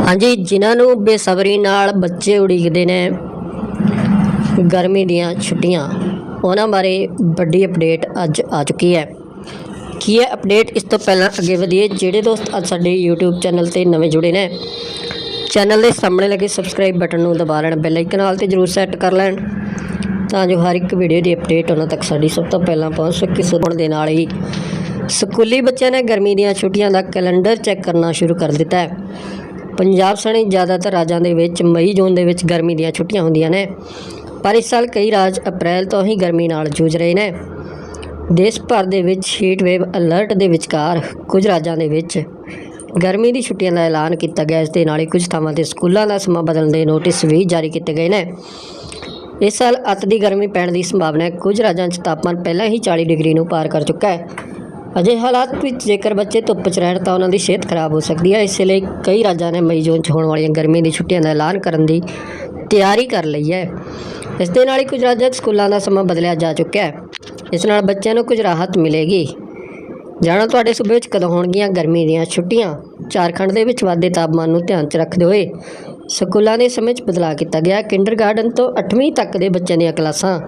ਹਾਂਜੀ, ਜਿਨ੍ਹਾਂ ਨੂੰ ਬੇਸਬਰੀ ਨਾਲ ਬੱਚੇ ਉਡੀਕਦੇ ਨੇ ਗਰਮੀ ਦੀਆਂ ਛੁੱਟੀਆਂ, ਉਹਨਾਂ ਬਾਰੇ ਵੱਡੀ ਅਪਡੇਟ ਅੱਜ ਆ ਚੁੱਕੀ ਹੈ। ਕੀ ਹੈ ਅਪਡੇਟ ਇਸ ਤੋਂ ਪਹਿਲਾਂ ਅੱਗੇ ਵਧੀਏ? ਜਿਹੜੇ ਦੋਸਤ ਅੱਜ ਸਾਡੇ YouTube ਚੈਨਲ ਤੇ ਨਵੇਂ ਜੁੜੇ ਨੇ, ਚੈਨਲ ਦੇ ਸਾਹਮਣੇ ਲੱਗੇ ਸਬਸਕ੍ਰਾਈਬ ਬਟਨ ਨੂੰ ਦਬਾ ਲੈਣ ਬੈਲ ਆਈਕਨ ਨਾਲ ਤੇ ਜਰੂਰ ਸੈੱਟ ਕਰ ਲੈਣ, ਤਾਂ ਜੋ ਹਰ ਇੱਕ ਵੀਡੀਓ ਦੀ ਅਪਡੇਟ ਉਹਨਾਂ ਤੱਕ ਸਾਡੀ ਸਭ ਤੋਂ ਪਹਿਲਾਂ ਪਹੁੰਚ ਸਕੇ। ਸੁਣਨ ਦੇ ਨਾਲ ਹੀ ਸਕੂਲੀ ਬੱਚਿਆਂ ਨੇ ਗਰਮੀ ਦੀਆਂ ਛੁੱਟੀਆਂ ਦਾ ਕੈਲੰਡਰ ਚੈੱਕ ਕਰਨਾ ਸ਼ੁਰੂ ਕਰ ਦਿੱਤਾ ਹੈ। ਪੰਜਾਬ ਸਣੇ ਜ਼ਿਆਦਾਤਰ ਰਾਜਾਂ ਦੇ ਵਿੱਚ ਮਈ, ਜੂਨ ਦੇ ਵਿੱਚ ਗਰਮੀ ਦੀਆਂ ਛੁੱਟੀਆਂ ਹੁੰਦੀਆਂ ਨੇ, ਪਰ ਇਸ ਸਾਲ ਕਈ ਰਾਜ ਅਪ੍ਰੈਲ ਤੋਂ ਹੀ ਗਰਮੀ ਨਾਲ ਜੂਝ ਰਹੇ ਨੇ। ਦੇਸ਼ ਭਰ ਦੇ ਵਿੱਚ ਹੀਟ ਵੇਵ ਅਲਰਟ ਦੇ ਵਿਚਕਾਰ ਕੁਝ ਰਾਜਾਂ ਦੇ ਵਿੱਚ ਗਰਮੀ ਦੀ ਛੁੱਟੀਆਂ ਦਾ ਐਲਾਨ ਕੀਤਾ ਗਿਆ, ਇਸ ਦੇ ਨਾਲ ਹੀ ਕੁਝ ਥਾਵਾਂ ਤੇ ਸਕੂਲਾਂ ਦਾ ਸਮਾਂ ਬਦਲਣ ਦੇ ਨੋਟਿਸ ਵੀ ਜਾਰੀ ਕੀਤੇ ਗਏ ਨੇ। ਇਸ ਸਾਲ ਅਤ ਦੀ ਗਰਮੀ ਪੈਣ ਦੀ ਸੰਭਾਵਨਾ ਹੈ। ਕੁਝ ਰਾਜਾਂ 'ਚ ਤਾਪਮਾਨ ਪਹਿਲਾਂ ਹੀ 40 ਡਿਗਰੀ ਨੂੰ ਪਾਰ ਕਰ ਚੁੱਕਾ ਹੈ। ਅਜੇ ਹਾਲਾਤ ਵਿੱਚ ਜੇਕਰ ਬੱਚੇ ਧੁੱਪ 'ਚ ਰਹਿਣ ਤਾਂ ਉਹਨਾਂ ਦੀ ਸਿਹਤ ਖਰਾਬ ਹੋ ਸਕਦੀ ਹੈ। ਇਸੇ ਲਈ ਕਈ ਰਾਜਾਂ ਨੇ ਮਈ, ਜੂਨ 'ਚ ਹੋਣ ਵਾਲੀਆਂ ਗਰਮੀ ਦੀ ਛੁੱਟੀਆਂ ਦਾ ਐਲਾਨ ਕਰਨ ਦੀ ਤਿਆਰੀ ਕਰ ਲਈ ਹੈ। ਇਸ ਦੇ ਨਾਲ ਹੀ ਕੁਝ ਰਾਜਾਂ 'ਚ ਸਕੂਲਾਂ ਦਾ ਸਮਾਂ ਬਦਲਿਆ ਜਾ ਚੁੱਕਿਆ ਹੈ। ਇਸ ਨਾਲ ਬੱਚਿਆਂ ਨੂੰ ਕੁਝ ਰਾਹਤ ਮਿਲੇਗੀ। ਜਾਣੋ, ਤੁਹਾਡੇ ਸੂਬੇ ਵਿੱਚ ਕਦੋਂ ਹੋਣਗੀਆਂ ਗਰਮੀ ਦੀਆਂ ਛੁੱਟੀਆਂ? ਝਾਰਖੰਡ ਦੇ ਵਿੱਚ ਵਾਧੇ ਤਾਪਮਾਨ ਨੂੰ ਧਿਆਨ 'ਚ ਰੱਖਦੇ ਹੋਏ ਸਕੂਲਾਂ ਦੇ ਸਮੇਂ 'ਚ ਬਦਲਾਅ ਕੀਤਾ ਗਿਆ। ਕਿੰਡਰਗਾਰਟਨ ਤੋਂ 8ਵੀਂ ਤੱਕ ਦੇ ਬੱਚਿਆਂ ਦੀਆਂ ਕਲਾਸਾਂ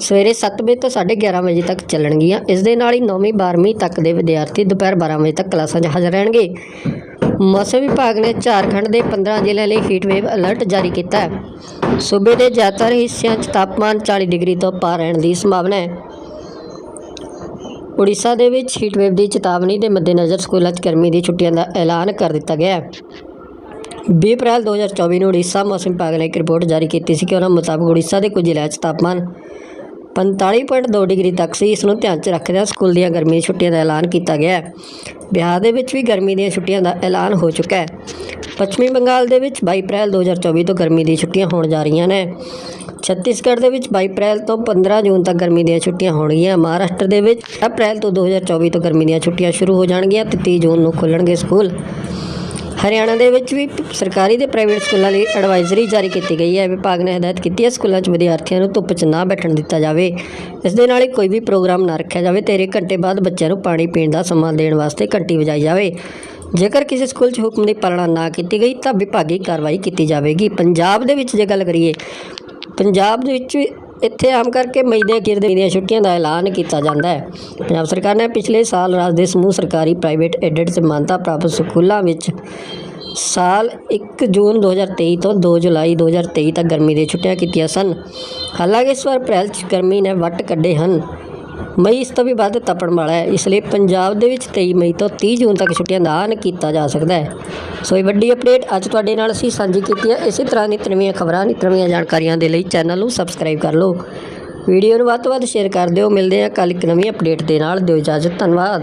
ਸਵੇਰੇ 7 ਵਜੇ ਤੋਂ 11:30 ਵਜੇ ਤੱਕ ਚੱਲਣਗੀਆਂ। ਇਸ ਦੇ ਨਾਲ ਹੀ 9ਵੀਂ 12ਵੀਂ ਤੱਕ ਦੇ ਵਿਦਿਆਰਥੀ ਦੁਪਹਿਰ 12 ਵਜੇ ਤੱਕ ਕਲਾਸਾਂ 'ਚ ਹਾਜ਼ਰ ਰਹਿਣਗੇ। ਮੌਸਮ ਵਿਭਾਗ ਨੇ ਝਾਰਖੰਡ ਦੇ 15 ਜ਼ਿਲ੍ਹਿਆਂ ਲਈ ਹੀਟ ਵੇਵ ਅਲਰਟ ਜਾਰੀ ਕੀਤਾ ਹੈ। ਸੂਬੇ ਦੇ ਜ਼ਿਆਦਾਤਰ ਹਿੱਸਿਆਂ 'ਚ ਤਾਪਮਾਨ 40 ਡਿਗਰੀ ਤੋਂ ਪਾਰ ਰਹਿਣ ਦੀ ਸੰਭਾਵਨਾ ਹੈ। ਉੜੀਸਾ ਦੇ ਵਿੱਚ ਹੀਟ ਵੇਵ ਦੀ ਚੇਤਾਵਨੀ ਦੇ ਮੱਦੇਨਜ਼ਰ ਸਕੂਲਾਂ 'ਚ ਗਰਮੀ ਦੀ ਛੁੱਟੀਆਂ ਦਾ ਐਲਾਨ ਕਰ ਦਿੱਤਾ ਗਿਆ ਹੈ। 20 ਅਪ੍ਰੈਲ 2024 ਨੂੰ ਉੜੀਸਾ ਮੌਸਮ ਵਿਭਾਗ ਨੇ ਇੱਕ ਰਿਪੋਰਟ ਜਾਰੀ ਕੀਤੀ ਸੀ ਕਿ ਉਹਨਾਂ ਮੁਤਾਬਕ ਉੜੀਸਾ ਦੇ ਕੁਝ ਜ਼ਿਲ੍ਹਿਆਂ 'ਚ ਤਾਪਮਾਨ 45.2 ਡਿਗਰੀ ਤੱਕ ਸੀ। ਇਸ ਨੂੰ ਧਿਆਨ 'ਚ ਰੱਖਦਿਆਂ ਸਕੂਲ ਦੀਆਂ ਗਰਮੀ ਦੀਆਂ ਛੁੱਟੀਆਂ ਦਾ ਐਲਾਨ ਕੀਤਾ ਗਿਆ ਹੈ। ਬਿਹਾਰ ਦੇ ਵਿੱਚ ਵੀ ਗਰਮੀ ਦੀਆਂ ਛੁੱਟੀਆਂ ਦਾ ਐਲਾਨ ਹੋ ਚੁੱਕਾ ਹੈ। ਪੱਛਮੀ ਬੰਗਾਲ ਦੇ ਵਿੱਚ 22 ਅਪ੍ਰੈਲ 2024 ਤੋਂ ਗਰਮੀ ਦੀਆਂ ਛੁੱਟੀਆਂ ਹੋਣ ਜਾ ਰਹੀਆਂ ਨੇ। ਛੱਤੀਸਗੜ੍ਹ ਦੇ ਵਿੱਚ 22 ਅਪ੍ਰੈਲ ਤੋਂ 15 ਜੂਨ ਤੱਕ ਗਰਮੀ ਦੀਆਂ ਛੁੱਟੀਆਂ ਹੋਣਗੀਆਂ। ਮਹਾਰਾਸ਼ਟਰ ਦੇ ਵਿੱਚ ਅਪ੍ਰੈਲ ਤੋਂ 2024 ਤੋਂ ਗਰਮੀ ਦੀਆਂ ਛੁੱਟੀਆਂ ਸ਼ੁਰੂ ਹੋ ਜਾਣਗੀਆਂ ਤੇ 30 ਜੂਨ ਨੂੰ ਖੁੱਲਣਗੇ ਸਕੂਲ। ਹਰਿਆਣਾ ਦੇ ਵਿੱਚ ਵੀ ਸਰਕਾਰੀ ਤੇ ਪ੍ਰਾਈਵੇਟ ਸਕੂਲਾਂ ਲਈ ਐਡਵਾਈਜ਼ਰੀ ਜਾਰੀ ਕੀਤੀ ਗਈ ਹੈ। ਵਿਭਾਗ ਨੇ ਹਦਾਇਤ ਕੀਤੀ ਹੈ ਸਕੂਲਾਂ 'ਚ ਵਿਦਿਆਰਥੀਆਂ ਨੂੰ ਧੁੱਪ 'ਚ ਨਾ ਬੈਠਣ ਦਿੱਤਾ ਜਾਵੇ। ਇਸ ਦੇ ਨਾਲ ਹੀ ਕੋਈ ਵੀ ਪ੍ਰੋਗਰਾਮ ਨਾ ਰੱਖਿਆ ਜਾਵੇ, ਤੇਰੇ ਘੰਟੇ ਬਾਅਦ ਬੱਚਿਆਂ ਨੂੰ ਪਾਣੀ ਪੀਣ ਦਾ ਸਮਾਂ ਦੇਣ ਵਾਸਤੇ ਘੰਟੀ ਵਜਾਈ ਜਾਵੇ। ਜੇਕਰ ਕਿਸੇ ਸਕੂਲ 'ਚ ਹੁਕਮ ਦੀ ਪਾਲਣਾ ਨਾ ਕੀਤੀ ਗਈ, ਤਾਂ ਵਿਭਾਗੀ ਕਾਰਵਾਈ ਕੀਤੀ ਜਾਵੇਗੀ। ਪੰਜਾਬ ਦੇ ਵਿੱਚ ਜੇ ਗੱਲ ਕਰੀਏ, ਪੰਜਾਬ ਦੇ ਵਿੱਚ ਇੱਥੇ ਆਮ ਕਰਕੇ ਮਈ ਦੇ ਅਖੀਰ ਦੀਆਂ ਛੁੱਟੀਆਂ ਦਾ ਐਲਾਨ ਕੀਤਾ ਜਾਂਦਾ ਹੈ। ਪੰਜਾਬ ਸਰਕਾਰ ਨੇ ਪਿਛਲੇ ਸਾਲ ਰਾਜ ਦੇ ਸਮੂਹ ਸਰਕਾਰੀ, ਪ੍ਰਾਈਵੇਟ ਐਡਡ ਤੇ ਮਾਨਤਾ ਪ੍ਰਾਪਤ ਸਕੂਲਾਂ ਵਿੱਚ ਸਾਲ 1 ਜੂਨ 2023 ਤੋਂ 2 ਜੁਲਾਈ 2023 ਤੱਕ ਗਰਮੀ ਦੀਆਂ ਛੁੱਟੀਆਂ ਕੀਤੀਆਂ ਸਨ। ਹਾਲਾਂਕਿ ਇਸ ਵਾਰ ਅਪ੍ਰੈਲ 'ਚ ਗਰਮੀ ਨੇ ਵੱਟ ਕੱਢੇ ਹਨ। ਮਈ ਇਸ ਤੋਂ ਵੀ ਵੱਧ ਤਪਣ ਵਾਲਾ ਹੈ। ਇਸ ਲਈ ਪੰਜਾਬ ਦੇ ਵਿੱਚ 23 ਮਈ ਤੋਂ 30 ਜੂਨ ਤੱਕ ਛੁੱਟੀਆਂ ਦਾ ਐਲਾਨ ਕੀਤਾ ਜਾ ਸਕਦਾ ਹੈ। ਸੋ ਇਹ ਵੱਡੀ ਅਪਡੇਟ ਅੱਜ ਤੁਹਾਡੇ ਨਾਲ ਅਸੀਂ ਸਾਂਝੀ ਕੀਤੀ ਹੈ। ਇਸੇ ਤਰ੍ਹਾਂ ਦੀ ਨਵੀਆਂ ਖਬਰਾਂ ਨਿਤ ਨਵੀਆਂ ਜਾਣਕਾਰੀਆਂ ਦੇ ਲਈ ਚੈਨਲ ਨੂੰ ਸਬਸਕ੍ਰਾਈਬ ਕਰ ਲਓ। ਵੀਡੀਓ ਨੂੰ ਵੱਧ ਤੋਂ ਵੱਧ ਸ਼ੇਅਰ ਕਰ ਦਿਓ। ਮਿਲਦੇ ਹਾਂ ਕੱਲ੍ਹ ਇੱਕ ਨਵੀਂ ਅਪਡੇਟ ਦੇ ਨਾਲ। ਦਿਓ ਇਜਾਜ਼ਤ। ਧੰਨਵਾਦ।